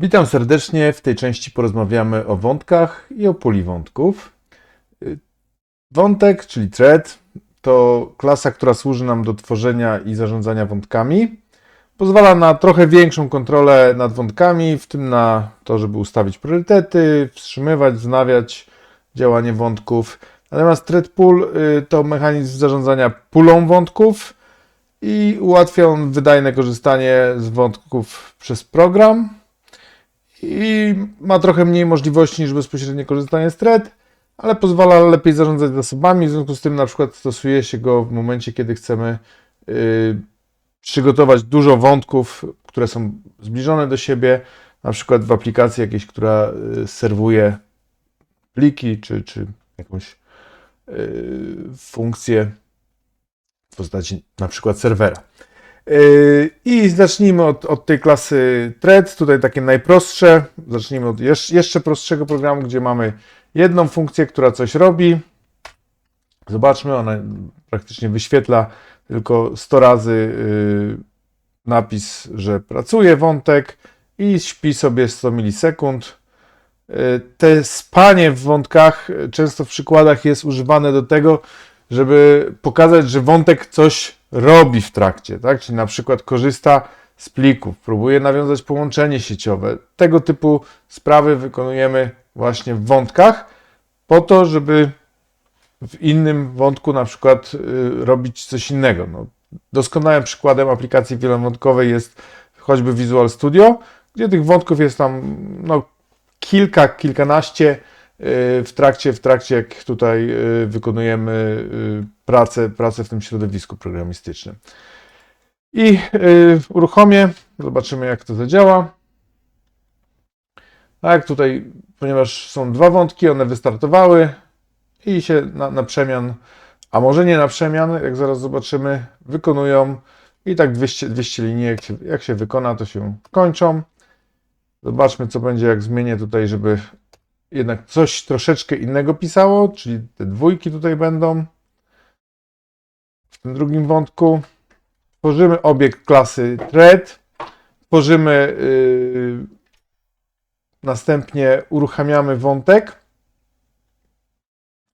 Witam serdecznie. W tej części porozmawiamy o wątkach i o puli wątków. Wątek, czyli thread, to klasa, która służy nam do tworzenia i zarządzania wątkami. Pozwala na trochę większą kontrolę nad wątkami, w tym na to, żeby ustawić priorytety, wstrzymywać, wznawiać działanie wątków. Natomiast thread pool y, to mechanizm zarządzania pulą wątków i ułatwia on wydajne korzystanie z wątków przez program i ma trochę mniej możliwości niż bezpośrednie korzystanie z thread, ale pozwala lepiej zarządzać zasobami, w związku z tym na przykład stosuje się go w momencie, kiedy chcemy y, przygotować dużo wątków, które są zbliżone do siebie, na przykład w aplikacji jakiejś, która y, serwuje pliki czy, czy jakąś y, funkcję w postaci na przykład serwera. Yy, I zacznijmy od, od tej klasy thread, tutaj takie najprostsze. Zacznijmy od jeszcze, prostszego programu, gdzie mamy jedną funkcję, która coś robi. Zobaczmy, ona praktycznie wyświetla tylko 100 razy yy, napis, że pracuje wątek i śpi sobie 100 milisekund. Yy, Te spanie w wątkach często w przykładach jest używane do tego, żeby pokazać, że wątek coś robi w trakcie, tak? Czyli na przykład korzysta z plików, próbuje nawiązać połączenie sieciowe. Tego typu sprawy wykonujemy właśnie w wątkach, po to, żeby w innym wątku na przykład y, robić coś innego. No, doskonałym przykładem aplikacji wielowątkowej jest choćby Visual Studio, gdzie tych wątków jest tam no, kilka, kilkanaście w trakcie, w trakcie jak tutaj y, wykonujemy y, pracę, pracę w tym środowisku programistycznym. I y, uruchomię, zobaczymy jak to zadziała. Tak, tutaj, ponieważ są dwa wątki, one wystartowały i się na, na przemian, a może nie na przemian, jak zaraz zobaczymy, wykonują i tak 200, 200 linii, jak się, jak się wykona, to się kończą. Zobaczmy, co będzie, jak zmienię tutaj, żeby jednak coś troszeczkę innego pisało, czyli te dwójki tutaj będą. W tym drugim wątku tworzymy obiekt klasy thread, tworzymy, yy, następnie uruchamiamy wątek.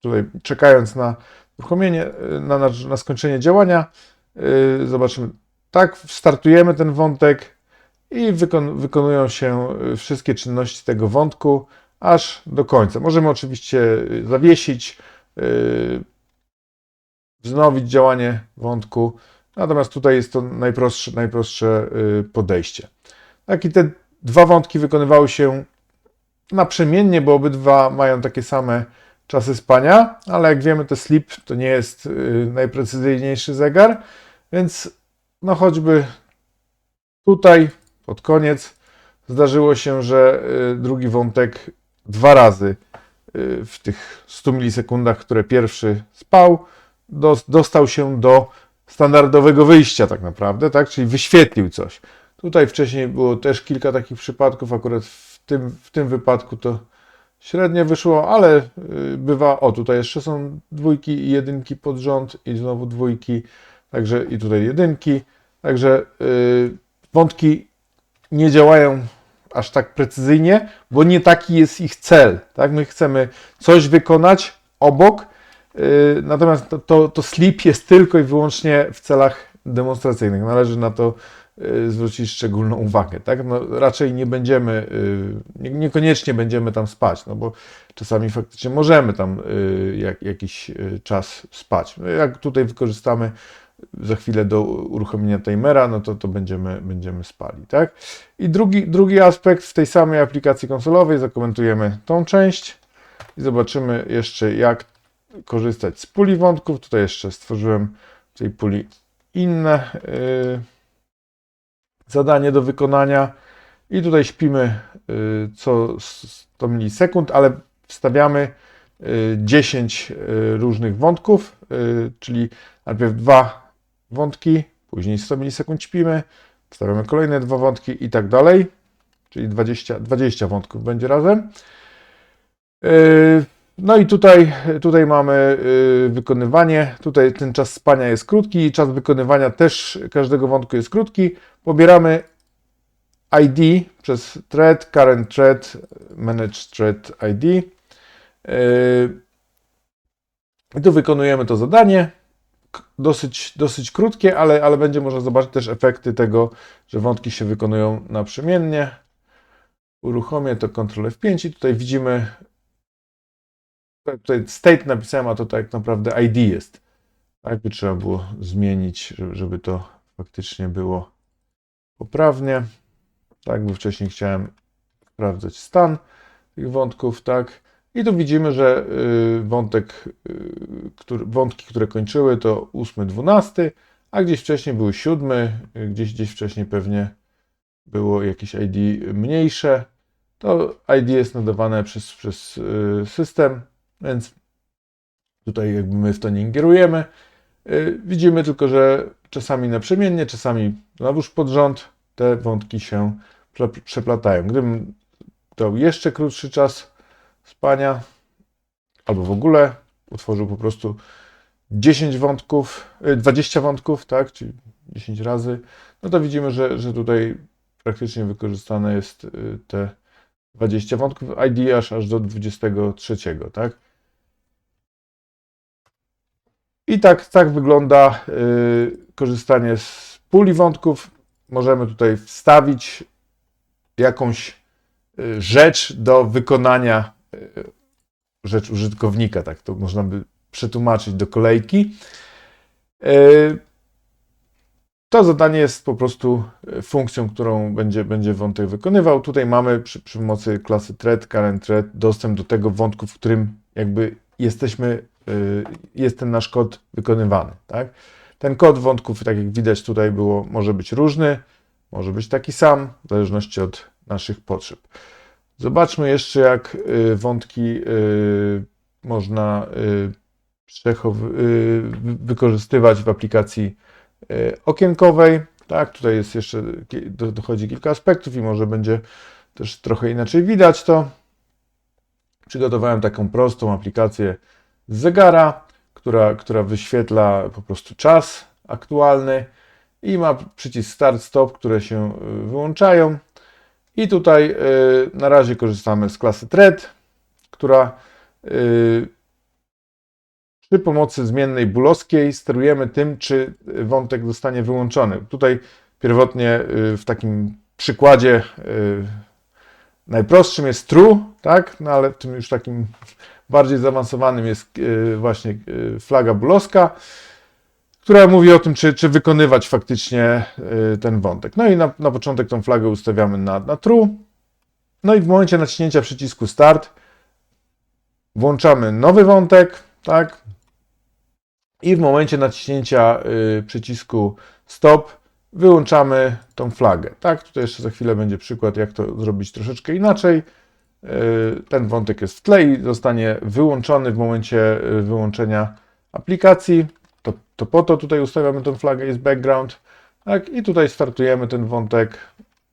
Tutaj czekając na uruchomienie, yy, na, na, na skończenie działania, yy, zobaczymy, tak, startujemy ten wątek i wykon, wykonują się y, wszystkie czynności tego wątku aż do końca. Możemy oczywiście y, zawiesić, yy, wznowić działanie wątku, natomiast tutaj jest to najprostsze, najprostsze yy, podejście. Tak i te dwa wątki wykonywały się naprzemiennie, bo obydwa mają takie same czasy spania, ale jak wiemy, to sleep to nie jest najprecyzyjniejszy zegar, więc no choćby tutaj pod koniec zdarzyło się, że y, drugi wątek dwa razy y, w tych 100 milisekundach, które pierwszy spał, dos- dostał się do standardowego wyjścia tak naprawdę, tak? czyli wyświetlił coś. Tutaj wcześniej było też kilka takich przypadków, akurat w tym, w tym wypadku to średnio wyszło, ale y, bywa, o tutaj jeszcze są dwójki i jedynki pod rząd i znowu dwójki, także i tutaj jedynki, także y, wątki nie działają aż tak precyzyjnie, bo nie taki jest ich cel. Tak? My chcemy coś wykonać obok, yy, natomiast to, to, to sleep jest tylko i wyłącznie w celach demonstracyjnych. Należy na to yy, zwrócić szczególną uwagę. Tak? No, raczej nie będziemy, yy, nie, niekoniecznie będziemy tam spać, no bo czasami faktycznie możemy tam yy, jak, jakiś yy, czas spać. No, jak tutaj wykorzystamy za chwilę do uruchomienia timera, no to, to będziemy, będziemy spali, tak? I drugi, drugi aspekt w tej samej aplikacji konsolowej, zakomentujemy tą część i zobaczymy jeszcze jak korzystać z puli wątków. Tutaj jeszcze stworzyłem w tej puli inne yy, zadanie do wykonania i tutaj śpimy yy, co 100 milisekund, ale wstawiamy yy, 10 yy, różnych wątków, yy, czyli najpierw dwa wątki, później 100 milisekund śpimy, wstawiamy kolejne dwa wątki i tak dalej, czyli 20, 20 wątków będzie razem. Yy, No i tutaj, tutaj mamy yy, wykonywanie, tutaj ten czas spania jest krótki, czas wykonywania też każdego wątku jest krótki. Pobieramy ID przez thread, current thread, manage thread ID. Yy, I tu wykonujemy to zadanie. Dosyć, dosyć krótkie, ale, ale będzie można zobaczyć też efekty tego, że wątki się wykonują naprzemiennie. Uruchomię to Ctrl F5 i tutaj widzimy tutaj state napisałem, a to tak naprawdę ID jest. Tak by trzeba było zmienić, żeby to faktycznie było poprawnie. Tak, bo wcześniej chciałem sprawdzać stan tych wątków, tak. I tu widzimy, że y, wątek, y, który, wątki, które kończyły to 8, 12, a gdzieś wcześniej były 7, y, gdzieś, gdzieś wcześniej pewnie było jakieś ID mniejsze. To ID jest nadawane przez, przez system, więc tutaj jakby my w to nie ingerujemy. Widzimy tylko, że czasami naprzemiennie, czasami znowuż pod rząd te wątki się prze- przeplatają. Gdybym dał jeszcze krótszy czas spania, albo w ogóle utworzył po prostu 10 wątków, y, 20 wątków, tak, czyli 10 razy, no to widzimy, że, że tutaj praktycznie wykorzystane jest y, te 20 wątków ID aż, aż do 23, tak? I tak, tak wygląda y, korzystanie z puli wątków. Możemy tutaj wstawić jakąś rzecz do wykonania, rzecz użytkownika, tak to można by przetłumaczyć do kolejki. Y, to zadanie jest po prostu y, funkcją, którą będzie, będzie wątek wykonywał. Tutaj mamy przy, przy pomocy klasy thread, current thread dostęp do tego wątku, w którym jakby jesteśmy, y, jest ten nasz kod wykonywany. Tak? Ten kod wątków, tak jak widać tutaj było, może być różny, może być taki sam, w zależności od naszych potrzeb. Zobaczmy jeszcze, jak y, wątki y, można y, wykorzystywać w aplikacji okienkowej. Tak, tutaj jest jeszcze, dochodzi kilka aspektów i może będzie też trochę inaczej widać to. Przygotowałem taką prostą aplikację z zegara, która, która wyświetla po prostu czas aktualny i ma przycisk start, stop, które się wyłączają. I tutaj y, na razie korzystamy z klasy thread, która y, przy pomocy zmiennej boolowskiej sterujemy tym, czy wątek zostanie wyłączony. Tutaj pierwotnie y, w takim przykładzie najprostszym jest true, tak? No ale w tym już takim bardziej zaawansowanym jest właśnie flaga boolowska, która mówi o tym, czy, czy wykonywać faktycznie y, ten wątek. No i na, na początek tą flagę ustawiamy na, na true. No i w momencie naciśnięcia przycisku start włączamy nowy wątek, tak? I w momencie naciśnięcia y, przycisku stop wyłączamy tą flagę. Tak, tutaj jeszcze za chwilę będzie przykład, jak to zrobić troszeczkę inaczej. Y, Ten wątek jest w tle i zostanie wyłączony w momencie wyłączenia aplikacji. To, to po to tutaj ustawiamy tą flagę, jest background. Tak, i tutaj startujemy ten wątek.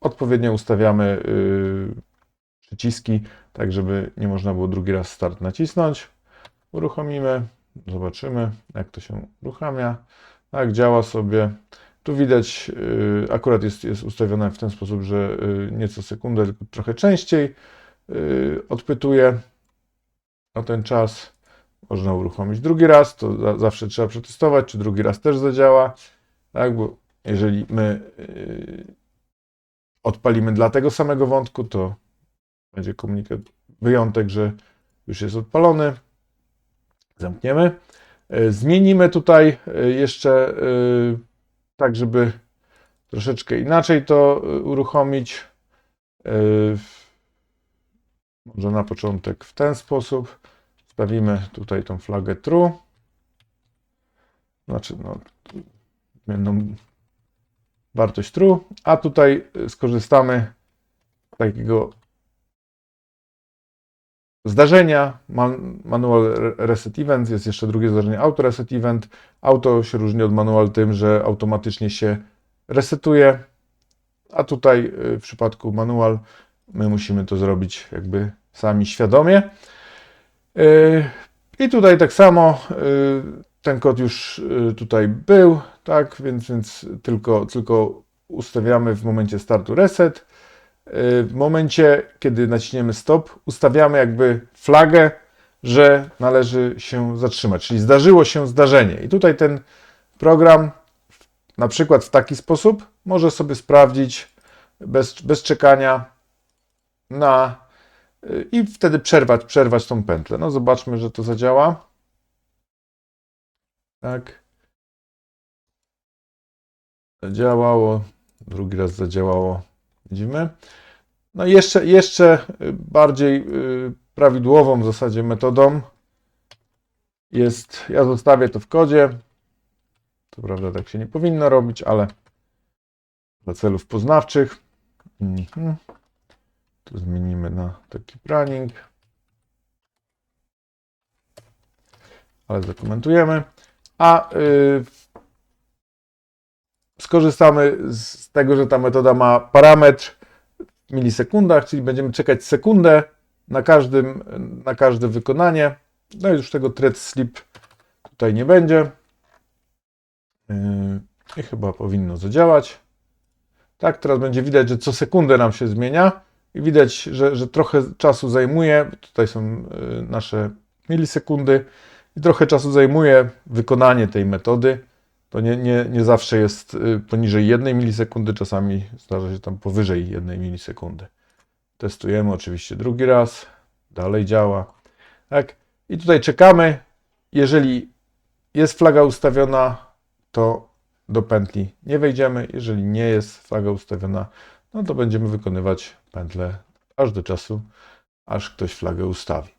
Odpowiednio ustawiamy y, przyciski, tak żeby nie można było drugi raz start nacisnąć. Uruchomimy, zobaczymy jak to się uruchamia. Tak, działa sobie. Tu widać, y, akurat jest, jest ustawione w ten sposób, że y, nie co sekundę, tylko trochę częściej y, odpytuje o ten czas. Można uruchomić drugi raz, to za, zawsze trzeba przetestować, czy drugi raz też zadziała. Tak, bo jeżeli my y, odpalimy dla tego samego wątku, to będzie komunikat, wyjątek, że już jest odpalony. Zamkniemy. Y, Zmienimy tutaj y, jeszcze y, tak, żeby troszeczkę inaczej to uruchomić. Może na początek w ten sposób. Stawimy tutaj tą flagę true. Znaczy, no, będą wartość true, a tutaj skorzystamy z takiego zdarzenia man, manual re- reset event, jest jeszcze drugie zdarzenie auto reset event. Auto się różni od manual tym, że automatycznie się resetuje, a tutaj y, w przypadku manual my musimy to zrobić jakby sami świadomie. Y, I tutaj tak samo y, ten kod już y, tutaj był, tak, więc, więc tylko, tylko ustawiamy w momencie startu reset. w momencie, kiedy naciśniemy stop, ustawiamy jakby flagę, że należy się zatrzymać, czyli zdarzyło się zdarzenie. I tutaj ten program, na przykład w taki sposób, może sobie sprawdzić bez, bez czekania na i wtedy przerwać, przerwać tą pętlę. No zobaczmy, że to zadziała. Tak. Zadziałało. Drugi raz zadziałało. Widzimy. No jeszcze, jeszcze bardziej y, prawidłową w zasadzie metodą jest, ja zostawię to w kodzie. To prawda, tak się nie powinno robić, ale dla celów poznawczych. Mhm. Tu zmienimy na taki planning. Ale zakomentujemy. A yy, skorzystamy z tego, że ta metoda ma parametr w milisekundach, czyli będziemy czekać sekundę na, każdym, na każde wykonanie. No i już tego thread sleep tutaj nie będzie. Yy, I chyba powinno zadziałać. Tak, teraz będzie widać, że co sekundę nam się zmienia widać, że, że trochę czasu zajmuje. Tutaj są y, nasze milisekundy i trochę czasu zajmuje wykonanie tej metody. To nie, nie, nie zawsze jest y, poniżej 1 milisekundy, czasami zdarza się tam powyżej 1 milisekundy. Testujemy oczywiście drugi raz, dalej działa. Tak? I tutaj czekamy. Jeżeli jest flaga ustawiona, to do pętli nie wejdziemy. Jeżeli nie jest flaga ustawiona, no to będziemy wykonywać pętlę aż do czasu, aż ktoś flagę ustawi.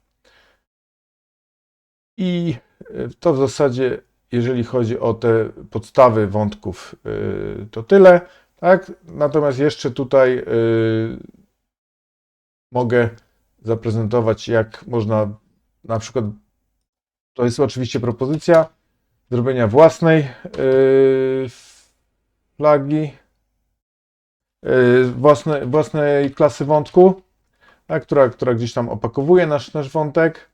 I y, to w zasadzie, jeżeli chodzi o te podstawy wątków, y, to tyle. Tak? Natomiast jeszcze tutaj y, mogę zaprezentować, jak można na przykład, to jest oczywiście propozycja zrobienia własnej flagi własne, własnej klasy wątku, tak, która, która gdzieś tam opakowuje nasz, nasz wątek.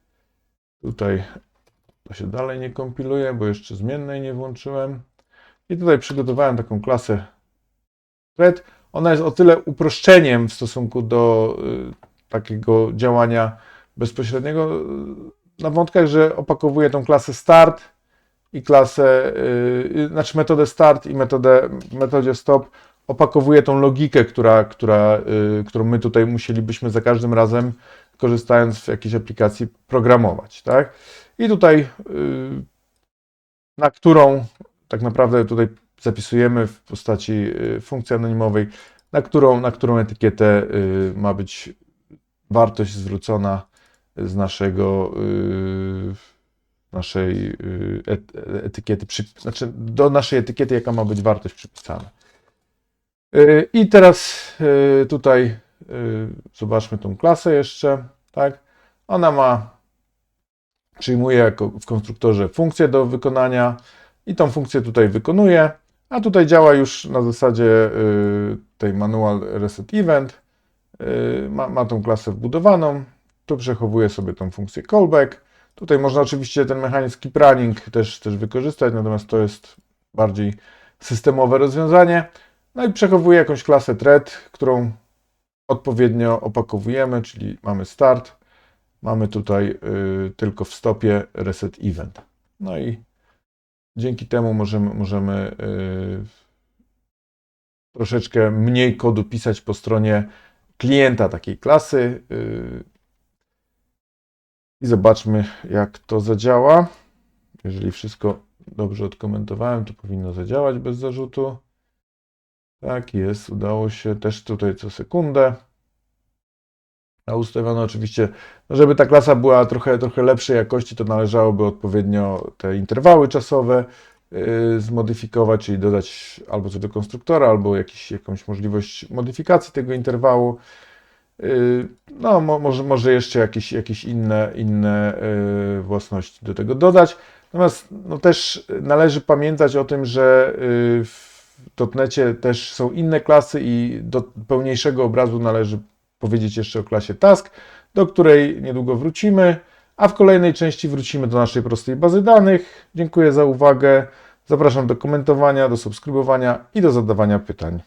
Tutaj to się dalej nie kompiluje, bo jeszcze zmiennej nie włączyłem. I tutaj przygotowałem taką klasę thread. Ona jest o tyle uproszczeniem w stosunku do y, takiego działania bezpośredniego y, na wątkach, że opakowuje tą klasę start i klasę, y, znaczy metodę start i metodę, metodzie stop opakowuje tą logikę, która, która, y, którą my tutaj musielibyśmy za każdym razem, korzystając z jakiejś aplikacji, programować. Tak? I tutaj, y, na którą tak naprawdę tutaj zapisujemy w postaci y, funkcji anonimowej, na którą, na którą etykietę ma być wartość zwrócona z naszego naszej etykiety, znaczy do naszej etykiety, jaka ma być wartość przypisana. Y, I teraz y, tutaj y, zobaczmy tą klasę jeszcze, tak? Ona ma, przyjmuje jako w konstruktorze funkcję do wykonania i tą funkcję tutaj wykonuje, a tutaj działa już na zasadzie tej manual reset event. Ma, ma tą klasę wbudowaną, tu przechowuje sobie tą funkcję callback. Tutaj można oczywiście ten mechanizm keep running też, też wykorzystać, natomiast to jest bardziej systemowe rozwiązanie. No i przechowuje jakąś klasę thread, którą odpowiednio opakowujemy, czyli mamy start, mamy tutaj y, tylko w stopie reset event. No i dzięki temu możemy, możemy y, troszeczkę mniej kodu pisać po stronie klienta takiej klasy. Y, I zobaczmy, jak to zadziała. Jeżeli wszystko dobrze odkomentowałem, to powinno zadziałać bez zarzutu. Tak jest, udało się też tutaj co sekundę. A ustawiono oczywiście, no żeby ta klasa była trochę, trochę lepszej jakości, to należałoby odpowiednio te interwały czasowe yy, zmodyfikować, czyli dodać albo coś do konstruktora, albo jakiś, jakąś możliwość modyfikacji tego interwału. Yy, no, mo, może, może jeszcze jakieś, jakieś inne, inne yy, własności do tego dodać. Natomiast no, też należy pamiętać o tym, że yy, dotnecie też są inne klasy i do pełniejszego obrazu należy powiedzieć jeszcze o klasie task, do której niedługo wrócimy, a w kolejnej części wrócimy do naszej prostej bazy danych. Dziękuję za uwagę. Zapraszam do komentowania, do subskrybowania i do zadawania pytań.